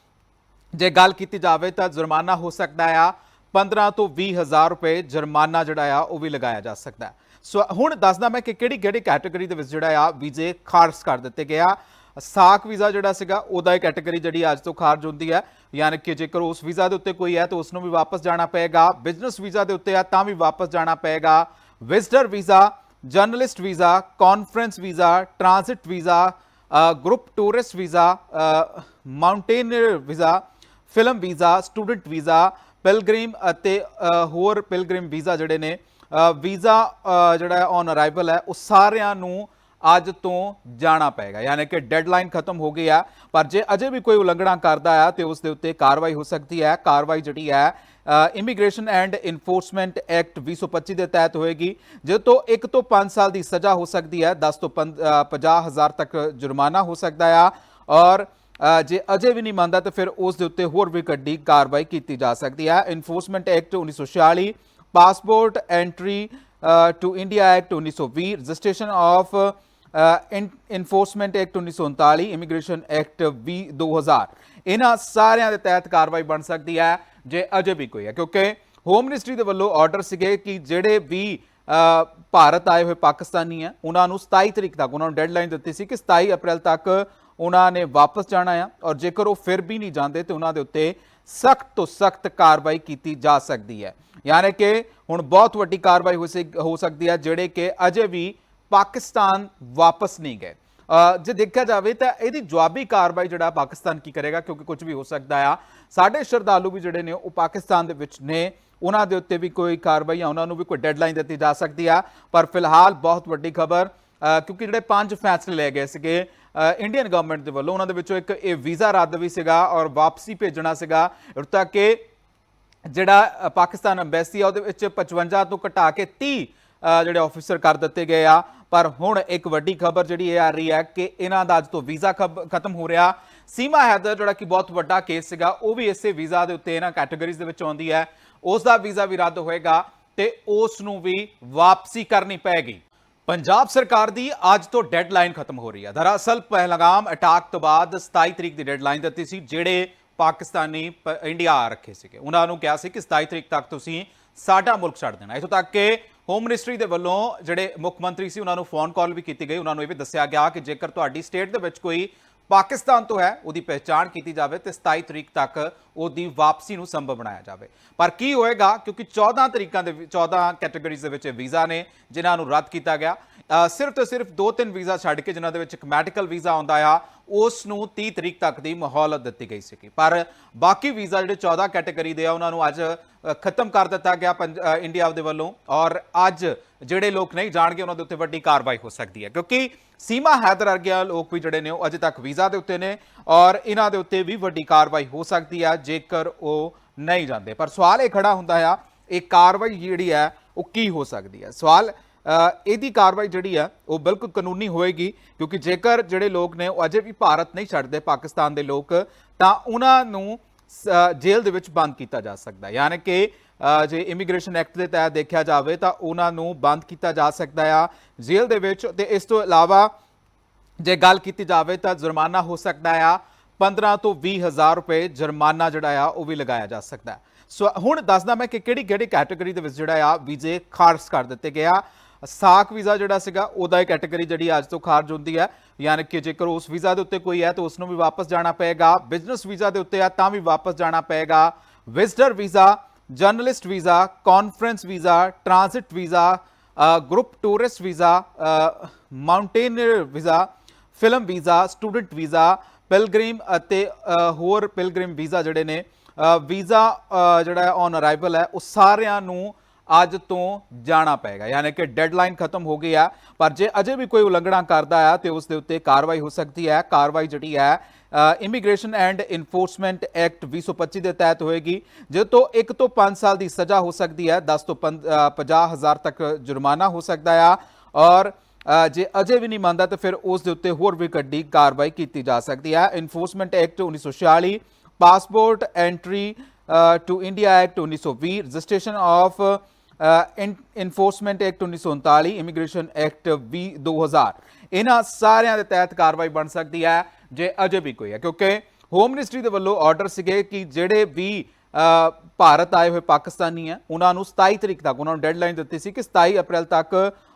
ਜੇ ਗੱਲ ਕੀਤੀ ਜਾਵੇ, ਤਾਂ ਜੁਰਮਾਨਾ ਹੋ ਸਕਦਾ ਆ 15 ਤੋਂ 20 ਹਜ਼ਾਰ ਰੁਪਏ ਜੁਰਮਾਨਾ ਜਿਹੜਾ ਆ, ਉਹ ਵੀ ਲਗਾਇਆ ਜਾ ਸਕਦਾ ਸੋ ਹੁਣ ਦੱਸਦਾ ਮੈਂ ਕਿ ਕਿਹੜੀ ਕਿਹੜੀ ਕੈਟਾਗਰੀ ਦੇ ਵਿੱਚ ਜਿਹੜਾ ਆ, ਵੀਜ਼ੇ ਖਾਰਜ ਕਰ ਦਿੱਤੇ ਗਏ ਆ ਸਾਕ ਵੀਜ਼ਾ ਜਿਹੜਾ ਸੀਗਾ, ਉਹਦਾ ਇਹ ਕੈਟਾਗਰੀ ਜਿਹੜੀ ਅੱਜ ਤੋਂ ਖਾਰਜ ਹੁੰਦੀ ਹੈ। ਯਾਨੀ ਕਿ ਜੇਕਰ ਉਸ ਵੀਜ਼ਾ ਦੇ ਉੱਤੇ ਕੋਈ ਹੈ, ਤਾਂ ਉਸ ਨੂੰ ਵੀ ਵਾਪਸ ਜਾਣਾ ਪਏਗਾ। ਬਿਜ਼ਨਸ ਵੀਜ਼ਾ ਦੇ ਉੱਤੇ ਆ ਤਾਂ ਵੀ ਵਾਪਸ ਜਾਣਾ ਪਏਗਾ। Visitor visa journalist visa conference visa transit visa group tourist visa mountaineer visa film visa student visa pilgrim ਅਤੇ ਹੋਰ ਪਿਲਗ੍ਰਿਮ ਵੀਜ਼ਾ ਜਿਹੜੇ ਨੇ ਵੀਜ਼ਾ ਜਿਹੜਾ ਔਨ ਅਰਾਈਵਲ ਹੈ, ਉਹ ਸਾਰਿਆਂ ਨੂੰ ਅੱਜ ਤੋਂ ਜਾਣਾ ਪਏਗਾ। ਯਾਨੀ ਕਿ ਡੈਡਲਾਈਨ ਖਤਮ ਹੋ ਗਈ ਆ, ਪਰ ਜੇ ਅਜੇ ਵੀ ਕੋਈ ਉਲੰਘਣਾ ਕਰਦਾ ਆ, ਤੇ ਉਸ ਦੇ ਉੱਤੇ ਕਾਰਵਾਈ ਹੋ ਸਕਦੀ ਹੈ ਕਾਰਵਾਈ ਜਿਹੜੀ ਹੈ ਇਮੀਗ੍ਰੇਸ਼ਨ ਐਂਡ ਇਨਫੋਰਸਮੈਂਟ ਐਕਟ 2025 ਦੇ ਤਹਿਤ ਹੋਏਗੀ ਜਿਸ ਤੋਂ 1 ਤੋਂ 5 ਸਾਲ ਦੀ ਸਜ਼ਾ ਹੋ ਸਕਦੀ ਹੈ 10 ਤੋਂ 50 ਹਜ਼ਾਰ ਤੱਕ ਜੁਰਮਾਨਾ ਹੋ ਸਕਦਾ ਆ। ਔਰ ਜੇ ਅਜੇ ਵੀ ਨਹੀਂ ਮੰਨਦਾ, ਤਾਂ ਫਿਰ ਉਸ ਦੇ ਉੱਤੇ ਹੋਰ ਵੀ ਕੱਢੀ ਕਾਰਵਾਈ ਕੀਤੀ ਜਾ ਸਕਦੀ ਹੈ enforcement act 1946 passport entry to India act 1920 registration of enforcement act 1939 immigration act 2000 ਇਹਨਾਂ ਸਾਰਿਆਂ ਦੇ ਤਹਿਤ ਕਾਰਵਾਈ ਬਣ ਸਕਦੀ ਹੈ, ਜੇ ਅਜੇ ਵੀ ਕੋਈ ਹੈ। ਕਿਉਂਕਿ ਹੋਮ ਮਿਨਿਸਟਰੀ ਦੇ ਵੱਲੋਂ ਆਰਡਰ ਸੀਗੇ ਕਿ ਜਿਹੜੇ ਵੀ ਭਾਰਤ ਆਏ ਹੋਏ ਪਾਕਿਸਤਾਨੀ ਆ ਉਹਨਾਂ ਨੂੰ 27 ਤਰੀਕ ਤੱਕ, ਉਹਨਾਂ ਨੂੰ ਡੈਡਲਾਈਨ ਦਿੱਤੀ ਸੀ ਕਿ 27 ਅਪ੍ਰੈਲ ਤੱਕ ਉਹਨਾਂ ਨੇ ਵਾਪਸ ਜਾਣਾ ਆ, ਔਰ ਜੇਕਰ ਉਹ ਫਿਰ ਵੀ ਨਹੀਂ ਜਾਂਦੇ, ਤੇ ਉਹਨਾਂ ਦੇ ਉੱਤੇ ਸਖਤ ਤੋਂ ਸਖਤ ਕਾਰਵਾਈ ਕੀਤੀ ਜਾ ਸਕਦੀ ਹੈ। ਯਾਨੀ ਕਿ ਹੁਣ ਬਹੁਤ ਵੱਡੀ ਕਾਰਵਾਈ ਹੋ ਸਕ- ਹੋ ਸਕਦੀ ਹੈ, ਜਿਹੜੇ ਕਿ ਅਜੇ ਵੀ ਪਾਕਿਸਤਾਨ ਵਾਪਸ ਨਹੀਂ ਗਏ। ਜੇ ਦੇਖਿਆ ਜਾਵੇ ਤਾਂ ਇਹਦੀ ਜਵਾਬੀ ਕਾਰਵਾਈ ਜਿਹੜਾ ਪਾਕਿਸਤਾਨ ਕੀ ਕਰੇਗਾ, ਕਿਉਂਕਿ ਕੁਝ ਵੀ ਹੋ ਸਕਦਾ ਆ। ਸਾਡੇ ਸ਼ਰਧਾਲੂ ਵੀ ਜਿਹੜੇ ਨੇ, ਉਹ ਪਾਕਿਸਤਾਨ ਦੇ ਵਿੱਚ ਨੇ। ਉਹਨਾਂ ਦੇ ਉੱਤੇ ਵੀ ਕੋਈ ਕਾਰਵਾਈ ਆ ਉਹਨਾਂ ਨੂੰ ਵੀ ਕੋਈ ਡੈਡਲਾਈਨ ਦਿੱਤੀ ਜਾ ਸਕਦੀ ਆ। ਪਰ ਫਿਲਹਾਲ ਬਹੁਤ ਵੱਡੀ ਖਬਰ ਕਿਉਂਕਿ ਜਿਹੜੇ ਪੰਜ ਫੈਸਲੇ ਲਏ ਗਏ ਸੀਗੇ ਇੰਡੀਅਨ ਗਵਰਨਮੈਂਟ ਦੇ ਵੱਲੋਂ, ਉਹਨਾਂ ਦੇ ਵਿੱਚੋਂ ਇੱਕ ਇਹ ਵੀਜ਼ਾ ਰੱਦ ਵੀ ਸੀਗਾ ਔਰ ਵਾਪਸੀ ਭੇਜਣਾ ਸੀਗਾ। ਤਾਂ ਕਿ ਜਿਹੜਾ ਪਾਕਿਸਤਾਨ ਐਮਬੈਸੀ ਆ, ਉਹਦੇ ਵਿੱਚ 55 ਤੋਂ ਘਟਾ ਕੇ 30 ਜਿਹੜੇ ਆਫੀਸਰ ਕਰ ਦਿੱਤੇ ਗਏ ਆ। ਪਰ ਹੁਣ ਇੱਕ ਵੱਡੀ ਖਬਰ ਜਿਹੜੀ ਇਹ ਆ ਰਹੀ ਹੈ ਕਿ ਇਹਨਾਂ ਦਾ ਅੱਜ ਤੋਂ ਵੀਜ਼ਾ ਖਤਮ ਹੋ ਰਿਹਾ। ਸੀਮਾ ਹੈਦਰ, ਜਿਹੜਾ ਕਿ ਬਹੁਤ ਵੱਡਾ ਕੇਸ ਸੀਗਾ, ਉਹ ਵੀ ਇਸੇ ਵੀਜ਼ਾ ਦੇ ਉੱਤੇ ਇਹਨਾਂ ਕੈਟਾਗਰੀਜ਼ ਦੇ ਵਿੱਚ ਆਉਂਦੀ ਹੈ। ਉਸ ਦਾ ਵੀਜ਼ਾ ਵੀ ਰੱਦ ਹੋਏਗਾ ਤੇ ਉਸ ਨੂੰ ਵੀ ਵਾਪਸੀ ਕਰਨੀ ਪਏਗੀ। ਪੰਜਾਬ ਸਰਕਾਰ ਦੀ ਅੱਜ ਤੋਂ ਡੈਡਲਾਈਨ ਖਤਮ ਹੋ ਰਹੀ ਹੈ। ਦਰਅਸਲ, ਪਹਿਲਗਾਮ ਅਟੈਕ ਤੋਂ ਬਾਅਦ 27 ਤਰੀਕ ਦੀ ਡੈਡਲਾਈਨ ਦਿੱਤੀ ਸੀ, ਜਿਹੜੇ ਪਾਕਿਸਤਾਨੀ ਪ- ਇੰਡੀਆ ਆ ਰੱਖੇ ਸੀਗੇ। ਉਹਨਾਂ ਨੂੰ ਕਿਹਾ ਸੀ ਕਿ 27 ਤਰੀਕ ਤੱਕ ਤੁਸੀਂ ਸਾਡਾ ਮੁਲਕ ਛੱਡ ਦੇਣਾ। ਇਥੋਂ ਤੱਕ ਕਿ ਹੋਮ ਮਿਨਿਸਟਰੀ ਦੇ ਵੱਲੋਂ ਜਿਹੜੇ ਮੁੱਖ ਮੰਤਰੀ ਸੀ, ਉਹਨਾਂ ਨੂੰ ਫੋਨ ਕਾਲ ਵੀ ਕੀਤੀ ਗਈ। ਉਹਨਾਂ ਨੂੰ ਇਹ ਵੀ ਦੱਸਿਆ ਗਿਆ ਕਿ ਜੇਕਰ ਤੁਹਾਡੀ ਸਟੇਟ ਦੇ ਵਿੱਚ ਕੋਈ ਪਾਕਿਸਤਾਨ ਤੋਂ ਹੈ, ਉਹਦੀ ਪਹਿਚਾਣ ਕੀਤੀ ਜਾਵੇ ਤੇ 27 ਤਰੀਕ ਤੱਕ ਉਹਦੀ ਵਾਪਸੀ ਨੂੰ ਸੰਭਵ ਬਣਾਇਆ ਜਾਵੇ। ਪਰ ਕੀ ਹੋਏਗਾ, ਕਿਉਂਕਿ 14 ਤਰੀਕਾਂ ਦੇ ਵਿੱਚ- 14 ਕੈਟਾਗਰੀਜ਼ ਦੇ ਵਿੱਚ ਵੀਜ਼ਾ ਨੇ, ਜਿਨ੍ਹਾਂ ਨੂੰ ਰੱਦ ਕੀਤਾ ਗਿਆ। ਸਿਰਫ ਤੇ ਸਿਰਫ ਦੋ ਤਿੰਨ ਵੀਜ਼ਾ ਛੱਡ ਕੇ, ਜਿਨ੍ਹਾਂ ਦੇ ਵਿੱਚ ਇੱਕ ਮੈਡੀਕਲ ਵੀਜ਼ਾ ਆਉਂਦਾ ਆ, ਉਸ ਨੂੰ 30 ਤਰੀਕ ਤੱਕ ਦੀ ਮਹੌਲਤ ਦਿੱਤੀ ਗਈ ਸੀ ਪਰ ਬਾਕੀ ਵੀਜ਼ਾ ਜਿਹੜੇ 14 ਕੈਟਾਗਰੀ ਦੇ ਆ, ਉਹਨਾਂ ਨੂੰ ਅੱਜ ਖਤਮ ਕਰ ਦਿੱਤਾ ਗਿਆ ਪੰਜ- ਇੰਡੀਆ ਦੇ ਵੱਲੋਂ। ਔਰ ਅੱਜ ਜਿਹੜੇ ਲੋਕ ਨਹੀਂ ਜਾਣਗੇ, ਉਹਨਾਂ ਦੇ ਉੱਤੇ ਵੱਡੀ ਕਾਰਵਾਈ ਹੋ ਸਕਦੀ ਹੈ। ਕਿਉਂਕਿ ਸੀਮਾ ਹੈਦਰ ਵਰਗੇ ਲੋਕ ਵੀ ਜਿਹੜੇ ਨੇ, ਉਹ ਅਜੇ ਤੱਕ ਵੀਜ਼ਾ ਦੇ ਉੱਤੇ ਨੇ। ਔਰ ਇਹਨਾਂ ਦੇ ਉੱਤੇ ਵੀ ਵੱਡੀ ਕਾਰਵਾਈ ਹੋ ਸਕਦੀ ਹੈ ਜੇਕਰ ਉਹ ਨਹੀਂ ਜਾਂਦੇ। ਪਰ ਸਵਾਲ ਇਹ ਖੜਾ ਹੁੰਦਾ ਆ, ਇਹ ਕਾਰਵਾਈ ਜਿਹੜੀ ਹੈ, ਉਹ ਕੀ ਹੋ ਸਕਦੀ ਹੈ? ਸਵਾਲ ਇਹਦੀ ਕਾਰਵਾਈ ਜਿਹੜੀ ਆ ਉਹ ਬਿਲਕੁਲ ਕਾਨੂੰਨੀ ਹੋਏਗੀ, ਕਿਉਂਕਿ ਜੇਕਰ ਜਿਹੜੇ ਲੋਕ ਨੇ, ਉਹ ਅਜੇ ਵੀ ਭਾਰਤ ਨਹੀਂ ਛੱਡਦੇ, ਪਾਕਿਸਤਾਨ ਦੇ ਲੋਕ, ਤਾਂ ਉਹਨਾਂ ਨੂੰ ਜੇਲ੍ਹ ਦੇ ਵਿੱਚ ਬੰਦ ਕੀਤਾ ਜਾ ਸਕਦਾ ਯਾਨੀ ਕਿ ਜੇ ਇਮੀਗ੍ਰੇਸ਼ਨ ਐਕਟ ਦੇ ਤਹਿਤ ਦੇਖਿਆ ਜਾਵੇ, ਤਾਂ ਉਹਨਾਂ ਨੂੰ ਬੰਦ ਕੀਤਾ ਜਾ ਸਕਦਾ ਆ ਜੇਲ੍ਹ ਦੇ ਵਿੱਚ। ਤੇ ਇਸ ਤੋਂ ਇਲਾਵਾ, ਜੇ ਗੱਲ ਕੀਤੀ ਜਾਵੇ, ਤਾਂ ਜੁਰਮਾਨਾ ਹੋ ਸਕਦਾ ਆ 15 ਤੋਂ 20 ਹਜ਼ਾਰ ਰੁਪਏ ਜੁਰਮਾਨਾ ਜਿਹੜਾ ਆ ਉਹ ਵੀ ਲਗਾਇਆ ਜਾ ਸਕਦਾ ਹੈ। ਸੋ ਹੁਣ ਦੱਸਦਾ ਮੈਂ ਕਿ ਕਿਹੜੀ ਕਿਹੜੀ ਕੈਟਾਗਰੀ ਦੇ ਵਿੱਚ ਜਿਹੜਾ ਆ ਵੀਜ਼ੇ ਖਾਰਜ ਕਰ ਦਿੱਤੇ ਗਿਆ ਸਾਕ ਵੀਜ਼ਾ ਜਿਹੜਾ ਸੀਗਾ ਉਹਦਾ ਇੱਕ ਕੈਟਾਗਰੀ ਜਿਹੜੀ ਅੱਜ ਤੋਂ ਖਾਰਜ ਹੁੰਦੀ ਹੈ ਯਾਨੀ ਕਿ ਜੇਕਰ ਉਸ ਵੀਜ਼ਾ ਦੇ ਉੱਤੇ ਕੋਈ ਹੈ ਤਾਂ ਉਸ ਨੂੰ ਵੀ ਵਾਪਸ ਜਾਣਾ ਪਏਗਾ ਬਿਜ਼ਨਸ ਵੀਜ਼ਾ ਦੇ ਉੱਤੇ ਆ ਤਾਂ ਵੀ ਵਾਪਸ ਜਾਣਾ ਪਏਗਾ visitor visa journalist visa conference visa transit visa group tourist visa mountaineer visa film visa student visa pilgrim ਅਤੇ ਹੋਰ ਪਿਲਗ੍ਰਿਮ ਵੀਜ਼ਾ ਜਿਹੜੇ ਨੇ ਵੀਜ਼ਾ ਜਿਹੜਾ ਔਨ ਅਰਾਈਵਲ ਹੈ, ਉਹ ਸਾਰਿਆਂ ਨੂੰ ਅੱਜ ਤੋਂ ਜਾਣਾ ਪਏਗਾ। ਯਾਨੀ ਕਿ ਡੈਡਲਾਈਨ ਖਤਮ ਹੋ ਗਈ ਆ, ਪਰ ਜੇ ਅਜੇ ਵੀ ਕੋਈ ਉਲੰਘਣਾ ਕਰਦਾ ਆ, ਤੇ ਉਸ ਦੇ ਉੱਤੇ ਕਾਰਵਾਈ ਹੋ ਸਕਦੀ ਹੈ। ਕਾਰਵਾਈ ਜਿਹੜੀ ਹੈ ਇਮੀਗ੍ਰੇਸ਼ਨ ਐਂਡ ਇਨਫੋਰਸਮੈਂਟ ਐਕਟ 2025 ਦੇ ਤਹਿਤ ਹੋਏਗੀ ਜਿਸ ਤੋਂ 1 ਤੋਂ 5 ਸਾਲ ਦੀ ਸਜ਼ਾ ਹੋ ਸਕਦੀ ਹੈ। 10 ਤੋਂ 50 ਹਜ਼ਾਰ ਤੱਕ ਜੁਰਮਾਨਾ ਹੋ ਸਕਦਾ ਆ, ਔਰ ਜੇ ਅਜੇ ਵੀ ਨਹੀਂ ਮੰਨਦਾ ਤਾਂ ਫਿਰ ਉਸ ਦੇ ਉੱਤੇ ਹੋਰ ਵੀ ਕੱਢੀ ਕਾਰਵਾਈ ਕੀਤੀ ਜਾ ਸਕਦੀ ਹੈ। Enforcement act 1946 passport entry to India act 1920 registration of enforcement act 1939 immigration act 2000 ਇਹਨਾਂ ਸਾਰਿਆਂ ਦੇ ਤਹਿਤ ਕਾਰਵਾਈ ਬਣ ਸਕਦੀ ਹੈ, ਜੇ ਅਜੇ ਵੀ ਕੋਈ ਹੈ। ਕਿਉਂਕਿ ਹੋਮ ਮਿਨਿਸਟਰੀ ਦੇ ਵੱਲੋਂ ਆਰਡਰ ਸੀਗੇ ਕਿ ਜਿਹੜੇ ਵੀ ਭਾਰਤ ਆਏ ਹੋਏ ਪਾਕਿਸਤਾਨੀ ਆ ਉਹਨਾਂ ਨੂੰ 27 ਤਰੀਕ ਤੱਕ, ਉਹਨਾਂ ਨੂੰ ਡੈਡਲਾਈਨ ਦਿੱਤੀ ਸੀ ਕਿ 27 ਅਪ੍ਰੈਲ ਤੱਕ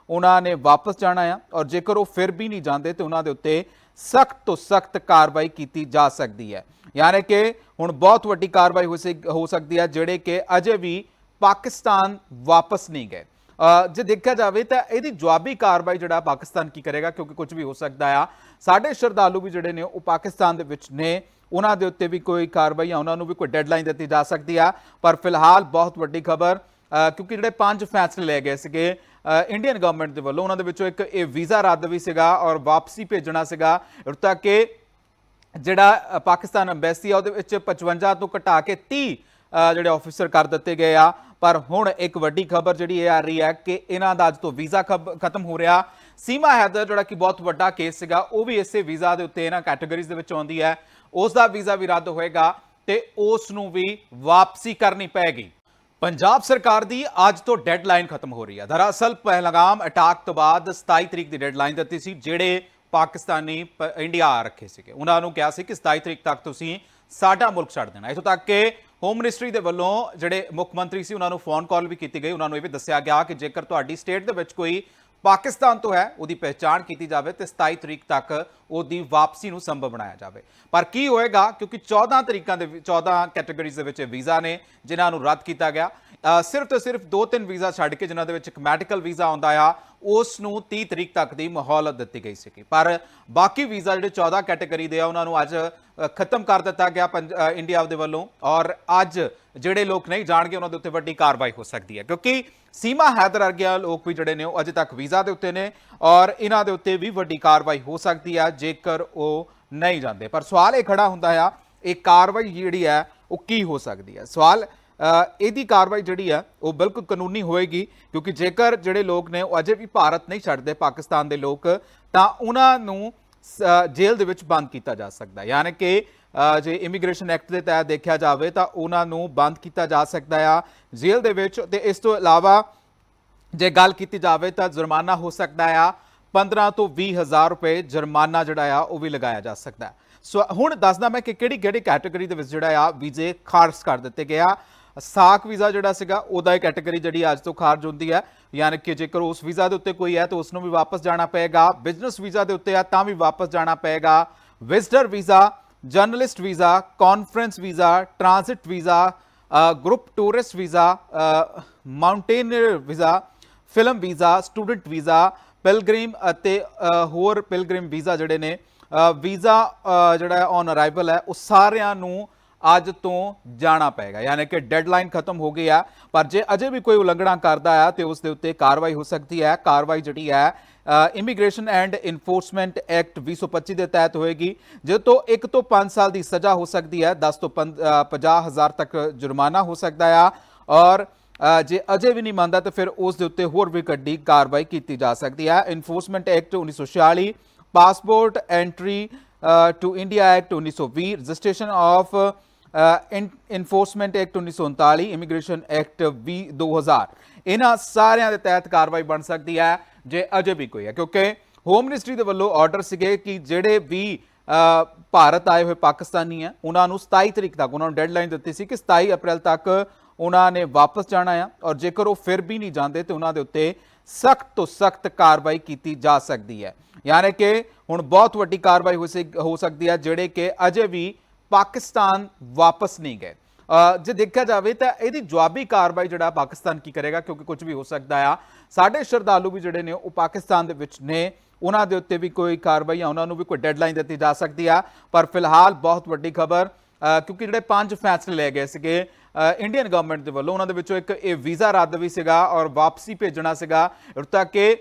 ਉਹਨਾਂ ਨੇ ਵਾਪਸ ਜਾਣਾ ਆ ਔਰ ਜੇਕਰ ਉਹ ਫਿਰ ਵੀ ਨਹੀਂ ਜਾਂਦੇ ਤੇ ਉਹਨਾਂ ਦੇ ਉੱਤੇ ਸਖਤ ਤੋਂ ਸਖਤ ਕਾਰਵਾਈ ਕੀਤੀ ਜਾ ਸਕਦੀ ਹੈ। ਯਾਨੀ ਕਿ ਹੁਣ ਬਹੁਤ ਵੱਡੀ ਕਾਰਵਾਈ ਹੋ ਸਕ- ਹੋ ਸਕਦੀ ਹੈ ਜਿਹੜੇ ਕਿ ਅਜੇ ਵੀ ਪਾਕਿਸਤਾਨ ਵਾਪਸ ਨਹੀਂ ਗਏ। ਜੇ ਦੇਖਿਆ ਜਾਵੇ ਤਾਂ ਇਹਦੀ ਜਵਾਬੀ ਕਾਰਵਾਈ ਜਿਹੜਾ ਪਾਕਿਸਤਾਨ ਕੀ ਕਰੇਗਾ, ਕਿਉਂਕਿ ਕੁਝ ਵੀ ਹੋ ਸਕਦਾ ਆ, ਸਾਡੇ ਸ਼ਰਧਾਲੂ ਵੀ ਜਿਹੜੇ ਨੇ ਉਹ ਪਾਕਿਸਤਾਨ ਦੇ ਵਿੱਚ ਨੇ, ਉਹਨਾਂ ਦੇ ਉੱਤੇ ਵੀ ਕੋਈ ਕਾਰਵਾਈ ਆ ਉਹਨਾਂ ਨੂੰ ਵੀ ਕੋਈ ਡੈਡਲਾਈਨ ਦਿੱਤੀ ਜਾ ਸਕਦੀ ਆ। ਪਰ ਫਿਲਹਾਲ ਬਹੁਤ ਵੱਡੀ ਖਬਰ ਕਿਉਂਕਿ ਜਿਹੜੇ ਪੰਜ ਫੈਸਲੇ ਲਏ ਗਏ ਸੀਗੇ ਇੰਡੀਅਨ ਗਵਰਨਮੈਂਟ ਦੇ ਵੱਲੋਂ, ਉਹਨਾਂ ਦੇ ਵਿੱਚੋਂ ਇੱਕ ਇਹ ਵੀਜ਼ਾ ਰੱਦ ਵੀ ਸੀਗਾ ਔਰ ਵਾਪਸੀ ਭੇਜਣਾ ਸੀਗਾ। ਉਰ ਤੱਕ ਕਿ ਜਿਹੜਾ ਪਾਕਿਸਤਾਨ ਐਮਬੈਸੀ ਆ, ਉਹਦੇ ਵਿੱਚ 55 ਤੋਂ ਘਟਾ ਕੇ 30 ਜਿਹੜੇ ਆਫੀਸਰ ਕਰ ਦਿੱਤੇ ਗਏ ਆ। ਪਰ ਹੁਣ ਇੱਕ ਵੱਡੀ ਖਬਰ ਜਿਹੜੀ ਇਹ ਆ ਰਹੀ ਹੈ ਕਿ ਇਹਨਾਂ ਦਾ ਅੱਜ ਤੋਂ ਵੀਜ਼ਾ ਖਬ- ਖਤਮ ਹੋ ਰਿਹਾ। ਸੀਮਾ ਹੈਦਰ, ਜਿਹੜਾ ਕਿ ਬਹੁਤ ਵੱਡਾ ਕੇਸ ਸੀਗਾ, ਉਹ ਵੀ ਇਸੇ ਵੀਜ਼ਾ ਦੇ ਉੱਤੇ ਇਹਨਾਂ ਕੈਟਾਗਰੀਜ਼ ਦੇ ਵਿੱਚ ਆਉਂਦੀ ਹੈ। ਉਸ ਦਾ ਵੀਜ਼ਾ ਵੀ ਰੱਦ ਹੋਏਗਾ ਤੇ ਉਸ ਨੂੰ ਵੀ ਵਾਪਸੀ ਕਰਨੀ ਪੈਗੀ ਪੰਜਾਬ ਸਰਕਾਰ ਦੀ ਅੱਜ ਤੋਂ ਡੈਡਲਾਈਨ ਖਤਮ ਹੋ ਰਹੀ ਹੈ। ਦਰਅਸਲ, ਪਹਿਲਗਾਮ ਅਟੈਕ ਤੋਂ ਬਾਅਦ 27 ਤਰੀਕ ਦੀ ਡੈਡਲਾਈਨ ਦਿੱਤੀ ਸੀ, ਜਿਹੜੇ ਪਾਕਿਸਤਾਨੀ ਪ- ਇੰਡੀਆ ਆ ਰੱਖੇ ਸੀਗੇ। ਉਹਨਾਂ ਨੂੰ ਕਿਹਾ ਸੀ ਕਿ 27 ਤਰੀਕ ਤੱਕ ਤੁਸੀਂ ਸਾਡਾ ਮੁਲਕ ਛੱਡ ਦੇਣਾ। ਇਥੋਂ ਤੱਕ ਕਿ ਹੋਮ ਮਿਨਿਸਟਰੀ ਦੇ ਵੱਲੋਂ ਜਿਹੜੇ ਮੁੱਖ ਮੰਤਰੀ ਸੀ, ਉਹਨਾਂ ਨੂੰ ਫੋਨ ਕਾਲ ਵੀ ਕੀਤੀ ਗਈ। ਉਹਨਾਂ ਨੂੰ ਇਹ ਵੀ ਦੱਸਿਆ ਗਿਆ ਕਿ ਜੇਕਰ ਤੁਹਾਡੀ ਸਟੇਟ ਦੇ ਵਿੱਚ ਕੋਈ ਪਾਕਿਸਤਾਨ ਤੋਂ ਹੈ, ਉਹਦੀ ਪਹਿਚਾਣ ਕੀਤੀ ਜਾਵੇ ਤੇ 27 ਤਰੀਕ ਤੱਕ ਉਹਦੀ ਵਾਪਸੀ ਨੂੰ ਸੰਭਵ ਬਣਾਇਆ ਜਾਵੇ। ਪਰ ਕੀ ਹੋਏਗਾ, ਕਿਉਂਕਿ 14 ਤਰੀਕਾਂ ਦੇ ਵਿੱਚ- 14 ਕੈਟਾਗਰੀਜ਼ ਦੇ ਵਿੱਚ ਵੀਜ਼ਾ ਨੇ, ਜਿਨ੍ਹਾਂ ਨੂੰ ਰੱਦ ਕੀਤਾ ਗਿਆ। ਸਿਰਫ ਤੇ ਸਿਰਫ ਦੋ ਤਿੰਨ ਵੀਜ਼ਾ ਛੱਡ ਕੇ, ਜਿਨ੍ਹਾਂ ਦੇ ਵਿੱਚ ਇੱਕ ਮੈਡੀਕਲ ਵੀਜ਼ਾ ਆਉਂਦਾ ਆ, ਉਸ ਨੂੰ 30 ਤਰੀਕ ਤੱਕ ਦੀ ਮਹੌਲਤ ਦਿੱਤੀ ਗਈ ਸੀ ਪਰ ਬਾਕੀ ਵੀਜ਼ਾ ਜਿਹੜੇ 14 ਕੈਟਾਗਰੀ ਦੇ ਆ, ਉਹਨਾਂ ਨੂੰ ਅੱਜ ਖਤਮ ਕਰ ਦਿੱਤਾ ਗਿਆ ਪੰਜ- ਇੰਡੀਆ ਦੇ ਵੱਲੋਂ ਔਰ ਅੱਜ ਜਿਹੜੇ ਲੋਕ ਨਹੀਂ ਜਾਣਗੇ ਉਹਨਾਂ ਦੇ ਉੱਤੇ ਵੱਡੀ ਕਾਰਵਾਈ ਹੋ ਸਕਦੀ ਹੈ। ਕਿਉਂਕਿ ਸੀਮਾ ਹੈਦਰ ਵਰਗੇ ਲੋਕ ਵੀ ਜਿਹੜੇ ਨੇ ਉਹ ਅਜੇ ਤੱਕ ਵੀਜ਼ਾ ਦੇ ਉੱਤੇ ਨੇ ਔਰ ਇਹਨਾਂ ਦੇ ਉੱਤੇ ਵੀ ਵੱਡੀ ਕਾਰਵਾਈ ਹੋ ਸਕਦੀ ਹੈ ਜੇਕਰ ਉਹ ਨਹੀਂ ਜਾਂਦੇ। ਪਰ ਸਵਾਲ ਇਹ ਖੜਾ ਹੁੰਦਾ ਆ, ਇਹ ਕਾਰਵਾਈ ਜਿਹੜੀ ਹੈ ਉਹ ਕੀ ਹੋ ਸਕਦੀ ਹੈ? ਸਵਾਲ ਇਹਦੀ ਕਾਰਵਾਈ ਜਿਹੜੀ ਹੈ ਉਹ ਬਿਲਕੁਲ ਕਾਨੂੰਨੀ ਹੋਏਗੀ, ਕਿਉਂਕਿ ਜੇਕਰ ਜਿਹੜੇ ਲੋਕ ਨੇ ਉਹ ਅਜੇ ਵੀ ਭਾਰਤ ਨਹੀਂ ਛੱਡਦੇ, ਪਾਕਿਸਤਾਨ ਦੇ ਲੋਕ, ਤਾਂ ਉਹਨਾਂ ਨੂੰ ਜੇਲ੍ਹ ਦੇ ਵਿੱਚ ਬੰਦ ਕੀਤਾ ਜਾ ਸਕਦਾ ਹੈ। ਯਾਨੀ ਕਿ ਜੇ ਇਮੀਗ੍ਰੇਸ਼ਨ ਐਕਟ ਦੇ ਤਹਿਤ ਦੇਖਿਆ ਜਾਵੇ ਤਾਂ ਉਹਨਾਂ ਨੂੰ ਬੰਦ ਕੀਤਾ ਜਾ ਸਕਦਾ ਆ ਜੇਲ੍ਹ ਦੇ ਵਿੱਚ ਤੇ ਇਸ ਤੋਂ ਇਲਾਵਾ ਜੇ ਗੱਲ ਕੀਤੀ ਜਾਵੇ ਤਾਂ ਜੁਰਮਾਨਾ ਹੋ ਸਕਦਾ ਆ 15 ਤੋਂ 20 ਹਜ਼ਾਰ ਰੁਪਏ ਜੁਰਮਾਨਾ ਜਿਹੜਾ ਆ ਉਹ ਵੀ ਲਗਾਇਆ ਜਾ ਸਕਦਾ ਸੋ ਹੁਣ ਦੱਸਦਾ ਮੈਂ ਕਿ ਕਿਹੜੀ ਕਿਹੜੀ ਕੈਟਾਗਰੀ ਦੇ ਵਿੱਚ ਜਿਹੜਾ ਆ ਵੀਜ਼ੇ ਖਾਰਜ ਕਰ ਦਿੱਤੇ ਗਿਆ ਸਾਖ ਵੀਜ਼ਾ ਜਿਹੜਾ ਸੀਗਾ, ਉਹਦਾ ਇਹ ਕੈਟਾਗਰੀ ਜਿਹੜੀ ਅੱਜ ਤੋਂ ਖਾਰਜ ਹੁੰਦੀ ਹੈ। ਯਾਨੀ ਕਿ ਜੇਕਰ ਉਸ ਵੀਜ਼ਾ ਦੇ ਉੱਤੇ ਕੋਈ ਹੈ, ਤਾਂ ਉਸ ਨੂੰ ਵੀ ਵਾਪਸ ਜਾਣਾ ਪਏਗਾ। ਬਿਜ਼ਨਸ ਵੀਜ਼ਾ ਦੇ ਉੱਤੇ ਆ, ਤਾਂ ਵੀ ਵਾਪਸ ਜਾਣਾ ਪਏਗਾ। Visitor visa journalist visa conference visa transit visa group tourist visa mountaineer visa film visa student visa pilgrim ਅਤੇ ਹੋਰ ਪਿਲਗ੍ਰਿਮ ਵੀਜ਼ਾ ਜਿਹੜੇ ਨੇ ਵੀਜ਼ਾ ਜਿਹੜਾ ਔਨ ਅਰਾਈਵਲ ਹੈ, ਉਹ ਸਾਰਿਆਂ ਨੂੰ ਅੱਜ ਤੋਂ ਜਾਣਾ ਪਏਗਾ। ਯਾਨੀ ਕਿ ਡੈਡਲਾਈਨ ਖਤਮ ਹੋ ਗਈ ਆ, ਪਰ ਜੇ ਅਜੇ ਵੀ ਕੋਈ ਉਲੰਘਣਾ ਕਰਦਾ ਆ, ਤੇ ਉਸ ਦੇ ਉੱਤੇ ਕਾਰਵਾਈ ਹੋ ਸਕਦੀ ਹੈ। ਕਾਰਵਾਈ ਜਿਹੜੀ ਹੈ ਇਮੀਗ੍ਰੇਸ਼ਨ ਐਂਡ ਇਨਫੋਰਸਮੈਂਟ ਐਕਟ 2025 ਦੇ ਤਹਿਤ ਹੋਏਗੀ ਜਿਸ ਤੋਂ 1 ਤੋਂ 5 ਸਾਲ ਦੀ ਸਜ਼ਾ ਹੋ ਸਕਦੀ ਹੈ। 10 ਤੋਂ 50 ਹਜ਼ਾਰ ਤੱਕ ਜੁਰਮਾਨਾ ਹੋ ਸਕਦਾ ਆ। ਔਰ ਜੇ ਅਜੇ ਵੀ ਨਹੀਂ ਮੰਨਦਾ, ਤਾਂ ਫਿਰ ਉਸ ਦੇ ਉੱਤੇ ਹੋਰ ਵੀ ਕੱਢੀ ਕਾਰਵਾਈ ਕੀਤੀ ਜਾ ਸਕਦੀ ਹੈ। Enforcement act 1946 passport entry to India act 1920 registration of enforcement act 1939 immigration act 2000 ਇਹਨਾਂ ਸਾਰਿਆਂ ਦੇ ਤਹਿਤ ਕਾਰਵਾਈ ਬਣ ਸਕਦੀ ਹੈ, ਜੇ ਅਜੇ ਵੀ ਕੋਈ ਹੈ। ਕਿਉਂਕਿ ਹੋਮ ਮਿਨਿਸਟਰੀ ਦੇ ਵੱਲੋਂ ਆਰਡਰ ਸੀਗੇ ਕਿ ਜਿਹੜੇ ਵੀ ਭਾਰਤ ਆਏ ਹੋਏ ਪਾਕਿਸਤਾਨੀ ਆ ਉਹਨਾਂ ਨੂੰ 27 ਤਰੀਕ ਤੱਕ, ਉਹਨਾਂ ਨੂੰ ਡੈਡਲਾਈਨ ਦਿੱਤੀ ਸੀ ਕਿ 27 ਅਪ੍ਰੈਲ ਤੱਕ ਉਹਨਾਂ ਨੇ ਵਾਪਸ ਜਾਣਾ ਆ ਔਰ ਜੇਕਰ ਉਹ ਫਿਰ ਵੀ ਨਹੀਂ ਜਾਂਦੇ ਤੇ ਉਹਨਾਂ ਦੇ ਉੱਤੇ ਸਖਤ ਤੋਂ ਸਖਤ ਕਾਰਵਾਈ ਕੀਤੀ ਜਾ ਸਕਦੀ ਹੈ। ਯਾਨੀ ਕਿ ਹੁਣ ਬਹੁਤ ਵੱਡੀ ਕਾਰਵਾਈ ਹੋ ਸਕ- ਹੋ ਸਕਦੀ ਹੈ, ਜਿਹੜੇ ਕਿ ਅਜੇ ਵੀ ਪਾਕਿਸਤਾਨ ਵਾਪਸ ਨਹੀਂ ਗਏ। ਜੇ ਦੇਖਿਆ ਜਾਵੇ ਤਾਂ ਇਹਦੀ ਜਵਾਬੀ ਕਾਰਵਾਈ ਜਿਹੜਾ ਪਾਕਿਸਤਾਨ ਕੀ ਕਰੇਗਾ, ਕਿਉਂਕਿ ਕੁਝ ਵੀ ਹੋ ਸਕਦਾ ਆ। ਸਾਡੇ ਸ਼ਰਧਾਲੂ ਵੀ ਜਿਹੜੇ ਨੇ, ਉਹ ਪਾਕਿਸਤਾਨ ਦੇ ਵਿੱਚ ਨੇ। ਉਹਨਾਂ ਦੇ ਉੱਤੇ ਵੀ ਕੋਈ ਕਾਰਵਾਈ ਆ, ਉਹਨਾਂ ਨੂੰ ਵੀ ਕੋਈ ਡੈਡਲਾਈਨ ਦਿੱਤੀ ਜਾ ਸਕਦੀ ਆ। ਪਰ ਫਿਲਹਾਲ ਬਹੁਤ ਵੱਡੀ ਖਬਰ ਕਿਉਂਕਿ ਜਿਹੜੇ ਪੰਜ ਫੈਸਲੇ ਲਏ ਗਏ ਸੀਗੇ ਇੰਡੀਅਨ ਗਵਰਨਮੈਂਟ ਦੇ ਵੱਲੋਂ, ਉਹਨਾਂ ਦੇ ਵਿੱਚੋਂ ਇੱਕ ਇਹ ਵੀਜ਼ਾ ਰੱਦ ਵੀ ਸੀਗਾ ਔਰ ਵਾਪਸੀ ਭੇਜਣਾ ਸੀਗਾ। ਉਰ ਤੱਕ ਕਿ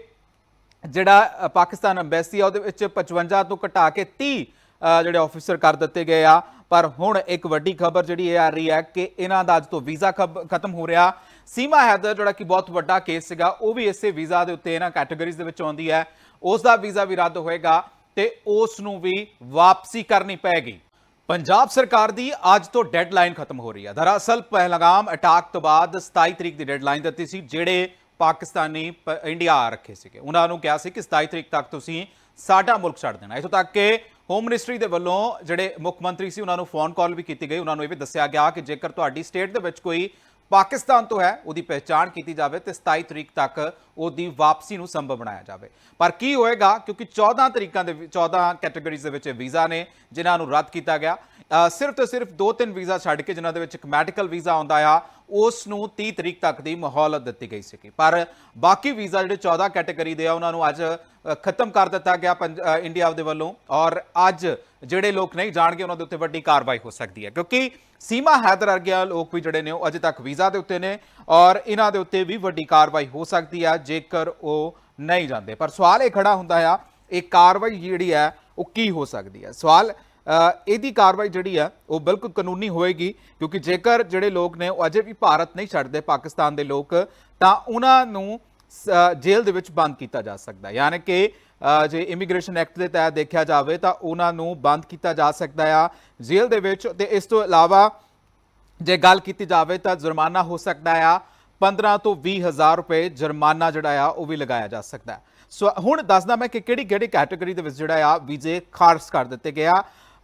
ਜਿਹੜਾ ਪਾਕਿਸਤਾਨ ਐਮਬੈਸੀ ਆ, ਉਹਦੇ ਵਿੱਚ 55 ਤੋਂ ਘਟਾ ਕੇ 30 ਜਿਹੜੇ ਆਫੀਸਰ ਕਰ ਦਿੱਤੇ ਗਏ ਆ। ਪਰ ਹੁਣ ਇੱਕ ਵੱਡੀ ਖਬਰ ਜਿਹੜੀ ਇਹ ਆ ਰਹੀ ਹੈ ਕਿ ਇਹਨਾਂ ਦਾ ਅੱਜ ਤੋਂ ਵੀਜ਼ਾ ਖਤਮ ਹੋ ਰਿਹਾ। ਸੀਮਾ ਹੈਦਰ, ਜਿਹੜਾ ਕਿ ਬਹੁਤ ਵੱਡਾ ਕੇਸ ਸੀਗਾ, ਉਹ ਵੀ ਇਸੇ ਵੀਜ਼ਾ ਦੇ ਉੱਤੇ ਇਹਨਾਂ ਕੈਟਾਗਰੀਜ਼ ਦੇ ਵਿੱਚ ਆਉਂਦੀ ਹੈ। ਉਸ ਦਾ ਵੀਜ਼ਾ ਵੀ ਰੱਦ ਹੋਏਗਾ ਤੇ ਉਸ ਨੂੰ ਵੀ ਵਾਪਸੀ ਕਰਨੀ ਪੈਗੀ ਪੰਜਾਬ ਸਰਕਾਰ ਦੀ ਅੱਜ ਤੋਂ ਡੈਡਲਾਈਨ ਖਤਮ ਹੋ ਰਹੀ ਹੈ। ਦਰਅਸਲ, ਪਹਿਲਗਾਮ ਅਟੈਕ ਤੋਂ ਬਾਅਦ 27 ਤਰੀਕ ਦੀ ਡੈਡਲਾਈਨ ਦਿੱਤੀ ਸੀ, ਜਿਹੜੇ ਪਾਕਿਸਤਾਨੀ ਪ- ਇੰਡੀਆ ਆ ਰੱਖੇ ਸੀਗੇ। ਉਹਨਾਂ ਨੂੰ ਕਿਹਾ ਸੀ ਕਿ 27 ਤਰੀਕ ਤੱਕ ਤੁਸੀਂ ਸਾਡਾ ਮੁਲਕ ਛੱਡ ਦੇਣਾ। ਇਥੋਂ ਤੱਕ ਕਿ ਹੋਮ ਮਿਨਿਸਟਰੀ ਦੇ ਵੱਲੋਂ ਜਿਹੜੇ ਮੁੱਖ ਮੰਤਰੀ ਸੀ, ਉਹਨਾਂ ਨੂੰ ਫੋਨ ਕਾਲ ਵੀ ਕੀਤੀ ਗਈ। ਉਹਨਾਂ ਨੂੰ ਇਹ ਵੀ ਦੱਸਿਆ ਗਿਆ ਕਿ ਜੇਕਰ ਤੁਹਾਡੀ ਸਟੇਟ ਦੇ ਵਿੱਚ ਕੋਈ ਪਾਕਿਸਤਾਨ ਤੋਂ ਹੈ, ਉਹਦੀ ਪਹਿਚਾਣ ਕੀਤੀ ਜਾਵੇ ਤੇ 27 ਤਰੀਕ ਤੱਕ ਉਹਦੀ ਵਾਪਸੀ ਨੂੰ ਸੰਭਵ ਬਣਾਇਆ ਜਾਵੇ। ਪਰ ਕੀ ਹੋਏਗਾ, ਕਿਉਂਕਿ 14 ਤਰੀਕਾਂ ਦੇ ਵਿੱਚ- 14 ਕੈਟਾਗਰੀਜ਼ ਦੇ ਵਿੱਚ ਵੀਜ਼ਾ ਨੇ, ਜਿਨ੍ਹਾਂ ਨੂੰ ਰੱਦ ਕੀਤਾ ਗਿਆ। ਸਿਰਫ ਤੇ ਸਿਰਫ ਦੋ ਤਿੰਨ ਵੀਜ਼ਾ ਛੱਡ ਕੇ ਜਿਨ੍ਹਾਂ ਦੇ ਵਿੱਚ ਇੱਕ ਮੈਡੀਕਲ ਵੀਜ਼ਾ ਆਉਂਦਾ ਆ, ਉਸ ਨੂੰ 30 ਤਰੀਕ ਤੱਕ ਦੀ ਮਹੌਲਤ ਦਿੱਤੀ ਗਈ ਸੀ ਪਰ ਬਾਕੀ ਵੀਜ਼ਾ ਜਿਹੜੇ 14 ਕੈਟਾਗਰੀ ਦੇ ਆ, ਉਹਨਾਂ ਨੂੰ ਅੱਜ ਖਤਮ ਕਰ ਦਿੱਤਾ ਗਿਆ ਪੰਜ- ਇੰਡੀਆ ਦੇ ਵੱਲੋਂ ਔਰ ਅੱਜ ਜਿਹੜੇ ਲੋਕ ਨਹੀਂ ਜਾਣਗੇ ਉਹਨਾਂ ਦੇ ਉੱਤੇ ਵੱਡੀ ਕਾਰਵਾਈ ਹੋ ਸਕਦੀ ਹੈ। ਕਿਉਂਕਿ ਸੀਮਾ ਹੈਦਰ ਵਰਗੇ ਲੋਕ ਵੀ ਜਿਹੜੇ ਨੇ ਉਹ ਅਜੇ ਤੱਕ ਵੀਜ਼ਾ ਦੇ ਉੱਤੇ ਨੇ ਔਰ ਇਹਨਾਂ ਦੇ ਉੱਤੇ ਵੀ ਵੱਡੀ ਕਾਰਵਾਈ ਹੋ ਸਕਦੀ ਹੈ ਜੇਕਰ ਉਹ ਨਹੀਂ ਜਾਂਦੇ। ਪਰ ਸਵਾਲ ਇਹ ਖੜਾ ਹੁੰਦਾ ਆ, ਇਹ ਕਾਰਵਾਈ ਜਿਹੜੀ ਹੈ ਉਹ ਕੀ ਹੋ ਸਕਦੀ ਹੈ? ਸਵਾਲ ਇਹਦੀ ਕਾਰਵਾਈ ਜਿਹੜੀ ਹੈ ਉਹ ਬਿਲਕੁਲ ਕਾਨੂੰਨੀ ਹੋਏਗੀ, ਕਿਉਂਕਿ ਜੇਕਰ ਜਿਹੜੇ ਲੋਕ ਨੇ ਉਹ ਅਜੇ ਵੀ ਭਾਰਤ ਨਹੀਂ ਛੱਡਦੇ, ਪਾਕਿਸਤਾਨ ਦੇ ਲੋਕ, ਤਾਂ ਉਹਨਾਂ ਨੂੰ ਜੇਲ੍ਹ ਦੇ ਵਿੱਚ ਬੰਦ ਕੀਤਾ ਜਾ ਸਕਦਾ ਹੈ। ਯਾਨੀ ਕਿ ਜੇ ਇਮੀਗ੍ਰੇਸ਼ਨ ਐਕਟ ਦੇ ਤਹਿਤ ਦੇਖਿਆ ਜਾਵੇ ਤਾਂ ਉਹਨਾਂ ਨੂੰ ਬੰਦ ਕੀਤਾ ਜਾ ਸਕਦਾ ਆ ਜੇਲ੍ਹ ਦੇ ਵਿੱਚ ਤੇ ਇਸ ਤੋਂ ਇਲਾਵਾ ਜੇ ਗੱਲ ਕੀਤੀ ਜਾਵੇ ਤਾਂ ਜੁਰਮਾਨਾ ਹੋ ਸਕਦਾ ਆ 15 ਤੋਂ 20 ਹਜ਼ਾਰ ਰੁਪਏ ਜੁਰਮਾਨਾ ਜਿਹੜਾ ਆ ਉਹ ਵੀ ਲਗਾਇਆ ਜਾ ਸਕਦਾ ਸੋ ਹੁਣ ਦੱਸਦਾ ਮੈਂ ਕਿ ਕਿਹੜੀ ਕਿਹੜੀ ਕੈਟਾਗਰੀ ਦੇ ਵਿੱਚ ਜਿਹੜਾ ਆ ਵੀਜ਼ੇ ਖਾਰਜ ਕਰ ਦਿੱਤੇ ਗਏ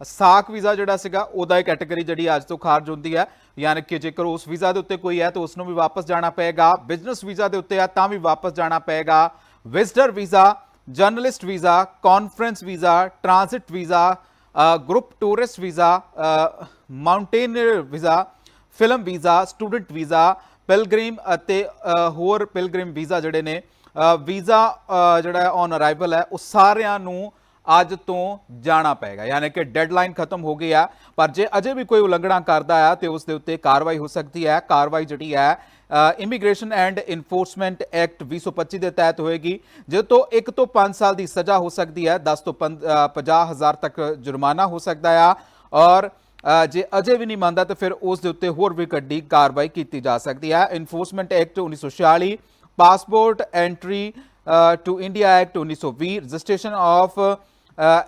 ਸਾਖ ਵੀਜ਼ਾ ਜਿਹੜਾ ਸੀਗਾ, ਉਹਦਾ ਇਹ ਕੈਟਾਗਰੀ ਜਿਹੜੀ ਅੱਜ ਤੋਂ ਖਾਰਜ ਹੁੰਦੀ ਹੈ। ਯਾਨੀ ਕਿ ਜੇਕਰ ਉਸ ਵੀਜ਼ਾ ਦੇ ਉੱਤੇ ਕੋਈ ਹੈ, ਤਾਂ ਉਸ ਨੂੰ ਵੀ ਵਾਪਸ ਜਾਣਾ ਪਏਗਾ। ਬਿਜ਼ਨਸ ਵੀਜ਼ਾ ਦੇ ਉੱਤੇ ਆ ਤਾਂ ਵੀ ਵਾਪਸ ਜਾਣਾ ਪਏਗਾ। Visitor visa, journalist visa conference visa transit visa group tourist visa mountaineer visa film visa student visa pilgrim ਅਤੇ ਹੋਰ ਪਿਲਗ੍ਰਿਮ ਵੀਜ਼ਾ ਜਿਹੜੇ ਨੇ ਵੀਜ਼ਾ ਜਿਹੜਾ ਔਨ ਅਰਾਈਵਲ ਹੈ, ਉਹ ਸਾਰਿਆਂ ਨੂੰ ਅੱਜ ਤੋਂ ਜਾਣਾ ਪਏਗਾ। ਯਾਨੀ ਕਿ ਡੈਡਲਾਈਨ ਖਤਮ ਹੋ ਗਈ ਆ, ਪਰ ਜੇ ਅਜੇ ਵੀ ਕੋਈ ਉਲੰਘਣਾ ਕਰਦਾ ਆ, ਤੇ ਉਸ ਦੇ ਉੱਤੇ ਕਾਰਵਾਈ ਹੋ ਸਕਦੀ ਹੈ। ਕਾਰਵਾਈ ਜਿਹੜੀ ਹੈ ਇਮੀਗ੍ਰੇਸ਼ਨ ਐਂਡ ਇਨਫੋਰਸਮੈਂਟ ਐਕਟ 2025 ਦੇ ਤਹਿਤ ਹੋਏਗੀ ਜਿਸ ਤੋਂ 1 ਤੋਂ 5 ਸਾਲ ਦੀ ਸਜ਼ਾ ਹੋ ਸਕਦੀ ਹੈ 10 ਤੋਂ 50 ਹਜ਼ਾਰ ਤੱਕ ਜੁਰਮਾਨਾ ਹੋ ਸਕਦਾ ਆ। ਔਰ ਜੇ ਅਜੇ ਵੀ ਨਹੀਂ ਮੰਨਦਾ, ਤਾਂ ਫਿਰ ਉਸ ਦੇ ਉੱਤੇ ਹੋਰ ਵੀ ਕੱਢੀ ਕਾਰਵਾਈ ਕੀਤੀ ਜਾ ਸਕਦੀ ਹੈ। Enforcement act 1946 passport entry to India act 1920 registration of Uh,